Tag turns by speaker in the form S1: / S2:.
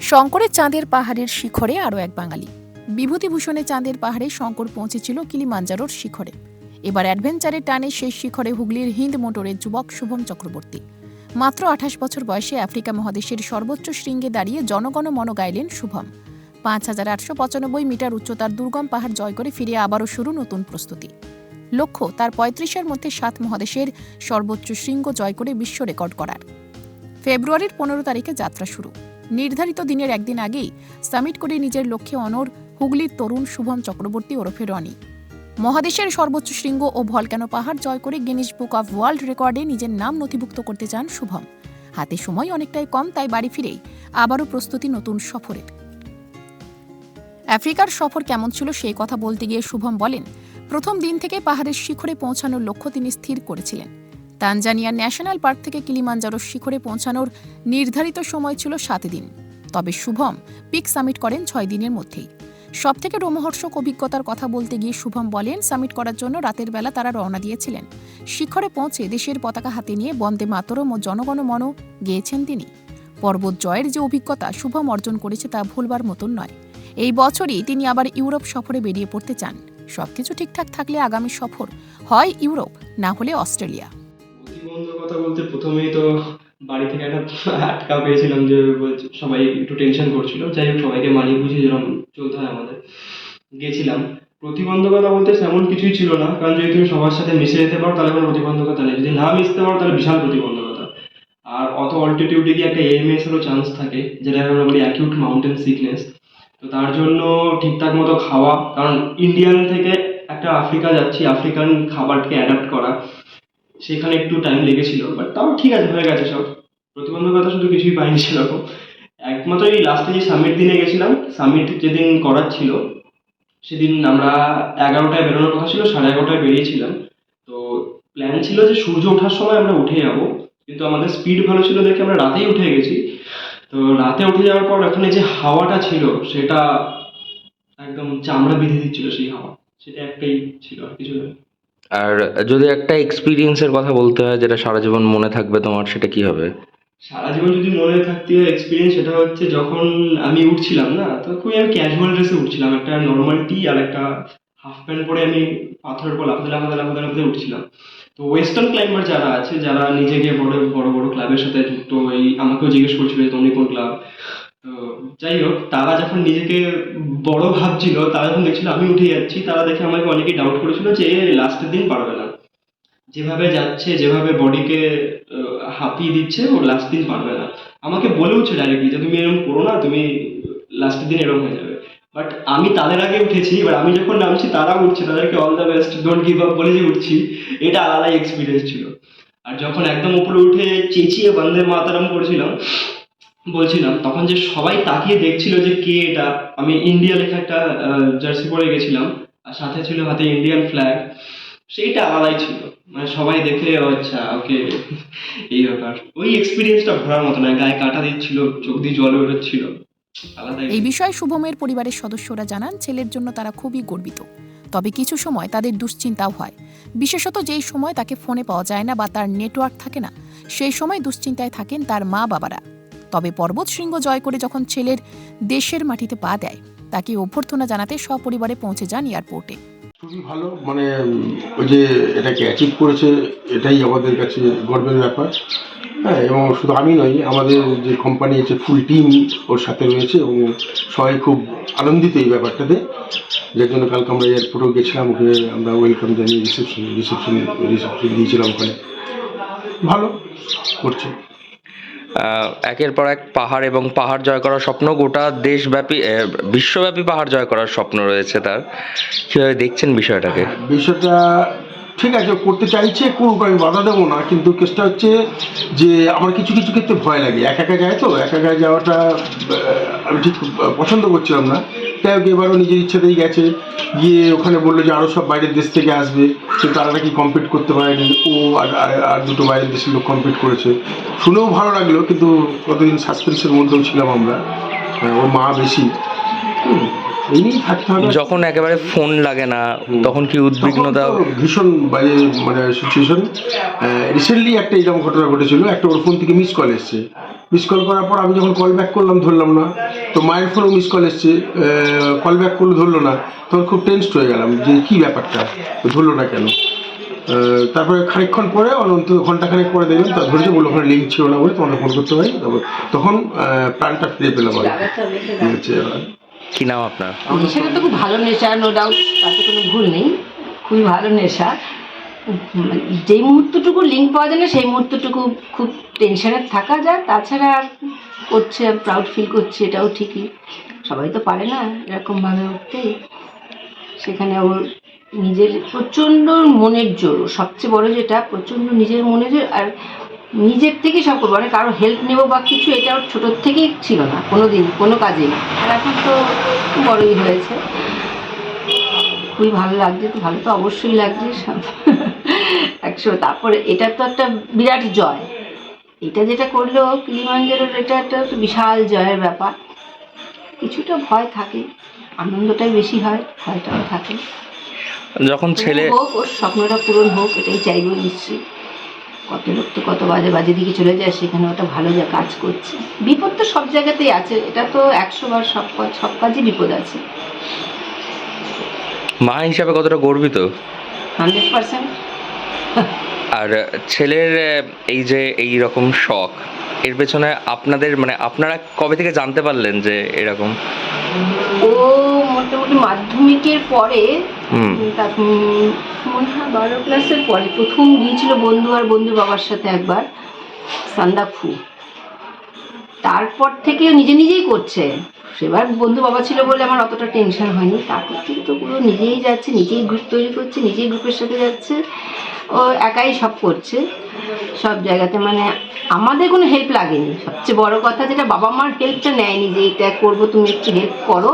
S1: শঙ্করের চাঁদের পাহাড়ের শিখরে আরও এক বাঙালি। বিভূতিভূষণের চাঁদের পাহাড়ে শঙ্কর পৌঁছেছিল কিলিমাঞ্জারোর শিখরে। এবার অ্যাডভেঞ্চারের টানে সেই শিখরে হুগলির হিন্দ মোটরের যুবক শুভম চক্রবর্তী। মাত্র আঠাশ বছর বয়সে আফ্রিকা মহাদেশের সর্বোচ্চ শৃঙ্গে দাঁড়িয়ে জনগণ মন গাইলেন শুভম। পাঁচ হাজার আটশো পঁচানব্বই মিটার উচ্চতার দুর্গম পাহাড় জয় করে ফিরে আবারও শুরু নতুন প্রস্তুতি। লক্ষ্য, তার পঁয়ত্রিশের মধ্যে সাত মহাদেশের সর্বোচ্চ শৃঙ্গ জয় করে বিশ্ব রেকর্ড করার। ফেব্রুয়ারির পনেরো তারিখে যাত্রা শুরু। নির্ধারিত দিনের একদিন আগেই সামিট করে নিজের লক্ষ্যে অনর হুগলির তরুণ শুভম চক্রবর্তী ওরফে রনি। মহাদেশের সর্বোচ্চ শৃঙ্গ ও ভলক্যানো পাহাড় জয় করে গিনিস বুক অব ওয়ার্ল্ড রেকর্ডে নিজের নাম নথিভুক্ত করতে চান শুভম। হাতে সময় অনেকটাই কম, তাই বাড়ি ফিরেই আবারও প্রস্তুতি নতুন সফরের। আফ্রিকার সফর কেমন ছিল সেই কথা বলতে গিয়ে শুভম বলেন, প্রথম দিন থেকে পাহাড়ের শিখরে পৌঁছানোর লক্ষ্য তিনি স্থির করেছিলেন। তানজানিয়ার ন্যাশনাল পার্ক থেকে কিলিমাঞ্জারোর শিখরে পৌঁছানোর নির্ধারিত সময় ছিল সাত দিন। তবে শুভম পিক সামিট করেন ছয় দিনের মধ্যেই। সবথেকে রোমহর্ষক অভিজ্ঞতার কথা বলতে গিয়ে শুভম বলেন, সামিট করার জন্য রাতের বেলা তারা রওনা দিয়েছিলেন। শিখরে পৌঁছে দেশের পতাকা হাতে নিয়ে বন্দে মাতরম ও জনগণ মন গেয়েছেন তিনি। পর্বত জয়ের যে অভিজ্ঞতা শুভম অর্জন করেছে তা ভুলবার মতন নয়। এই বছরই তিনি আবার ইউরোপ সফরে বেরিয়ে পড়তে চান। সবকিছু ঠিকঠাক থাকলে আগামী সফর হয় ইউরোপ, না হলে অস্ট্রেলিয়া।
S2: প্রতিবন্ধকতা বলতে প্রথমেই তো বাড়ি থেকে একটা আটকা পেয়েছিলাম যে সবাই একটু টেনশন করছিল। যাই হোক, সবাইকে মানিয়ে বুঝিয়ে যেরকম চলতে হয় আমাদের। গেছিলাম। প্রতিবন্ধকতা বলতে তেমন কিছুই ছিল না। কারণ যদি তুমি সবার সাথে মিশে যেতে পারো, তাহলে কোনো প্রতিবন্ধকতা নেই। যদি না মিশতে পারো, তাহলে বিশাল প্রতিবন্ধকতা। আর অত অল্টিটিউডে গিয়ে একটা এএমএস এরও চান্স থাকে যেটা আমরা বলি অ্যাকিউট মাউন্টেন সিকনেস তো তার জন্য ঠিকঠাক মতো খাওয়া, কারণ ইন্ডিয়ান থেকে একটা আফ্রিকা যাচ্ছি, আফ্রিকান খাবারকে অ্যাডাপ্ট করা। সেখানে একটু টাইম লেগেছিল বাট তাও ঠিক আছে, হয়ে গেছে সব। প্রতিবন্ধকতা শুধু কিছুই পাইনি সেরকম। একমাত্র এই লাস্টে যে সামিট দিনে গেছিলাম সামিট যেদিন করার ছিল, সেদিন আমরা এগারোটায় বেরোনোর কথা ছিল, সাড়ে এগারোটায় বেরিয়েছিলাম। তো প্ল্যান ছিল যে সূর্য ওঠার সময় আমরা উঠে যাব, কিন্তু আমাদের স্পিড ভালো ছিল দেখে আমরা রাতেই উঠে গেছি। তো রাতে উঠে যাওয়ার পর ওখানে যে হাওয়াটা ছিল, সেটা একদম চামড়া বেঁধে দিচ্ছিল সেই হাওয়া। সেটা একটাই ছিল আর কিছু
S3: আর যদি একটা এক্সপিরিয়েন্সের কথা বলতে হয় যেটা সারা জীবন মনে থাকবে তোমার, সেটা কি হবে?
S2: সারা জীবন যদি মনে থাকতে হয় এক্সপিরিয়েন্স সেটা হচ্ছে যখন আমি উঠছিলাম না, তো খুবই আমি ক্যাজুয়াল ড্রেসে উঠছিলাম। একটা নর্মাল টি আর একটা হাফ প্যান্ট পরে আমি পাথরের উপর লাফাতে লাফাতে লাফাতে লাফাতে উঠছিলাম। তো ওয়েস্টার্ন ক্লাইম্বার যারা আছে, যারা নিজেকে বড় বড় বড় ক্লাবের সাথে যুক্ত, এই আমাকেও জিজ্ঞেস করছিল তুমি কোন ক্লাব তো যাই হোক তারা যখন নিজেকে বড় ভাবছিল, তারা যখন দেখছিল আমি উঠে যাচ্ছি, তারা দেখে আমাকে অনেকেই ডাউট করেছিল যে লাস্টের দিন পারবে না যেভাবে যাচ্ছে, যেভাবে বডিকে হাঁপিয়ে দিচ্ছে, ও লাস্ট দিন পারবে না আমাকে বলেওছে ডাইরেক্টলি যে, তুমি এরকম করো না, তুমি লাস্টের দিন এরকম হয়ে যাবে। বাট আমি তাদের আগে উঠেছি, এবার আমি যখন নামছি, তারা উঠছে, তাদেরকে all the best don't give up বলে যে উঠছি, এটা আলাদাই এক্সপিরিয়েন্স ছিল। আর যখন একদম উপরে উঠে চেঁচিয়ে বন্দে মাতারাম করেছিলাম বলছিলাম, তখন যে সবাই তাকিয়ে দেখছিল যে কে এটা, আমি ইন্ডিয়া লেখা একটা জার্সি পরে গেছিলাম, আর সাথে ছিল হাতে ইন্ডিয়ান ফ্ল্যাগ সেইটা আলাদাই ছিল। মানে সবাই দেখে আচ্ছা ওকে, এই ব্যাপার। ওই এক্সপিরিয়েন্সটা ভরার মতো না গায়ে কাটা দিচ্ছিল, চোখ দিয়ে জল বেরোচ্ছিল।
S1: এই বিষয়ে শুভমের পরিবারের সদস্যরা জানান, ছেলের জন্য তারা খুবই গর্বিত। তবে কিছু সময় তাদের দুশ্চিন্তাও হয়। বিশেষত যেই সময় তাকে ফোনে পাওয়া যায় না বা তার নেটওয়ার্ক থাকে না, সেই সময় দুশ্চিন্তায় থাকেন তার মা বাবারা তবে পর্বত শৃঙ্গ জয় করে যখন ছেলের দেশের মাটিতে পা দেয়, তাকে অভ্যর্থনা জানাতে সপরিবারে পৌঁছে যান এয়ারপোর্টে।
S4: খুবই ভালো মানে ওই যে এটাকে অ্যাচিভ করেছে, এটাই আমাদের কাছে গর্বের ব্যাপার। হ্যাঁ এবং শুধু আমি নই, আমাদের যে কোম্পানি আছে ফুল টিম ওর সাথে রয়েছে, এবং সবাই খুব আনন্দিত এই ব্যাপারটাতে। যার জন্য কালকে আমরা এয়ারপোর্টেও গেছিলাম, ওকে আমরা ওয়েলকাম জানিয়ে রিসেপশন রিসেপশন রিসেপশন দিয়েছিলাম ওখানে। ভালো, করছে।
S3: একের পর এক পাহাড় এবং পাহাড় জয় করার স্বপ্ন, গোটা দেশব্যাপী বিশ্বব্যাপী পাহাড় জয় করার স্বপ্ন রয়েছে তার। কীভাবে দেখছেন বিষয়টাকে?
S4: বিষয়টা ঠিক আছে করতে চাইছে, করুক, আমি বাধা দেবো না, কিন্তু কেসটা হচ্ছে যে আমার কিছু কিছু ক্ষেত্রে ভয় লাগে। একা একা যায় তো? একা একা যাওয়াটা আমি ঠিক পছন্দ করছিলাম না। যাই হোক, এবারও নিজের ইচ্ছাতেই গেছে। গিয়ে ওখানে বলল যে আরও সব বাইরের দেশ থেকে আসবে। কিন্তু তারা নাকি কমপ্লিট করতে পারেনি। ও আর, আর- দুটো বাইরের দেশের লোক কমপ্লিট করেছে। শুনেও ভালো লাগল, কিন্তু কতদিন সাসপেন্সের মধ্যেও ছিলাম আমরা। ওর মা বেশি।
S3: যখন একেবারে ফোন লাগে না তখন কি উদ্বিগ্নতা
S4: ভীষণ বাজে মানে সিচুয়েশন রিসেন্টলি একটা এরকম ঘটনা ঘটেছিল একটা ওর ফোন থেকে মিস কল এসছে। মিস কল করার পর আমি যখন কল ব্যাক করলাম ধরলাম না। তো মায়ের ফোনও মিস কল এসছে। কল ব্যাক করলে ধরলো না। তখন খুব টেনসড হয়ে গেলাম যে কী ব্যাপারটা? ধরলো না কেন? তারপরে খানিকক্ষণ পরে অনন্ত ঘন্টাখানেক পরে দেখলাম তার ধরেছে বলল ওখানে লিঙ্ক ছিল না বলে তোমাকে ফোন করতে হয় তারপর তখন প্রাণটা ফিরে পেলাম আর কি।
S3: নাম আপনার?
S5: নেশাটা তো খুব ভালো নেশা নো ডাউট তাতে কোনো ভুল নেই। খুবই ভালো নেশা। যেই মুহূর্তটুকু লিঙ্ক পাওয়া যায় না, সেই মুহূর্তটুকু খুব টেনশনে থাকা যায়। তাছাড়া আর করছে প্রাউড ফিল করছে, এটাও ঠিকই। সবাই তো পারে না এরকমভাবে উঠতে। সেখানে ওর নিজের প্রচণ্ড মনের জোর। সবচেয়ে বড় যেটা, প্রচণ্ড নিজের মনের জোর। আর নিজের থেকেই সব করব। মানে কারও হেল্প নেব বা কিছু এটা ওর ছোটোর থেকেই ছিল না কোনো দিন কোনো কাজেই আর এখন তো বড়ই হয়েছে। খুবই ভালো লাগছে তো ভালো তো অবশ্যই লাগছে সব। একশো তারপরে এটা তো একটা বিরাট জয়। এটা যেটা করল কিলিমাঞ্জারোর এটা একটা বিশাল জয়ের ব্যাপার। কিছুটা ভয় থাকে আনন্দটাই বেশি হয় ভয়টাও থাকে।
S3: যখন ছেলে
S5: হোক ওর স্বপ্নটা পূরণ হোক এটাই চাইব নিশ্চয়ই। কত লোক তো কত বাজে বাজে দিকে চলে যায় সেখানে ওটা ভালো যা কাজ করছে। বিপদ তো সব জায়গাতেই আছে এটা তো একশো বার সব কাজ সব কাজে বিপদ আছে।
S3: মা হিসাবে কতটা গর্বিত?
S5: Hundred percent.
S3: আর ছেলের এই যে এই রকম শখ এর পেছনে আপনাদের মানে আপনারা কবে থেকে জানতে পারলেন যে এরকম?
S5: ও মোটামুটি মাধ্যমিকের পরে
S3: হুম।
S5: তার বারো ক্লাসের পরে প্রথম গিয়েছিল বন্ধু আর বন্ধু বাবার সাথে একবার সান্দাফু তারপর থেকে নিজে নিজেই করছে। সেবার বন্ধু বাবা ছিল বলে আমার অতটা টেনশন হয়নি। তারপর থেকে তো পুরো নিজেই যাচ্ছে, নিজেই গ্রুপ তৈরি করছে, নিজেই গ্রুপের সাথে যাচ্ছে। ও একাই সব করছে। সব জায়গাতে মানে আমাদের কোনো হেল্প লাগেনি। সবচেয়ে বড় কথা যেটা বাবা মার হেল্পটা নেয়নি যে এটা করব, তুমি একটু হেল্প করো।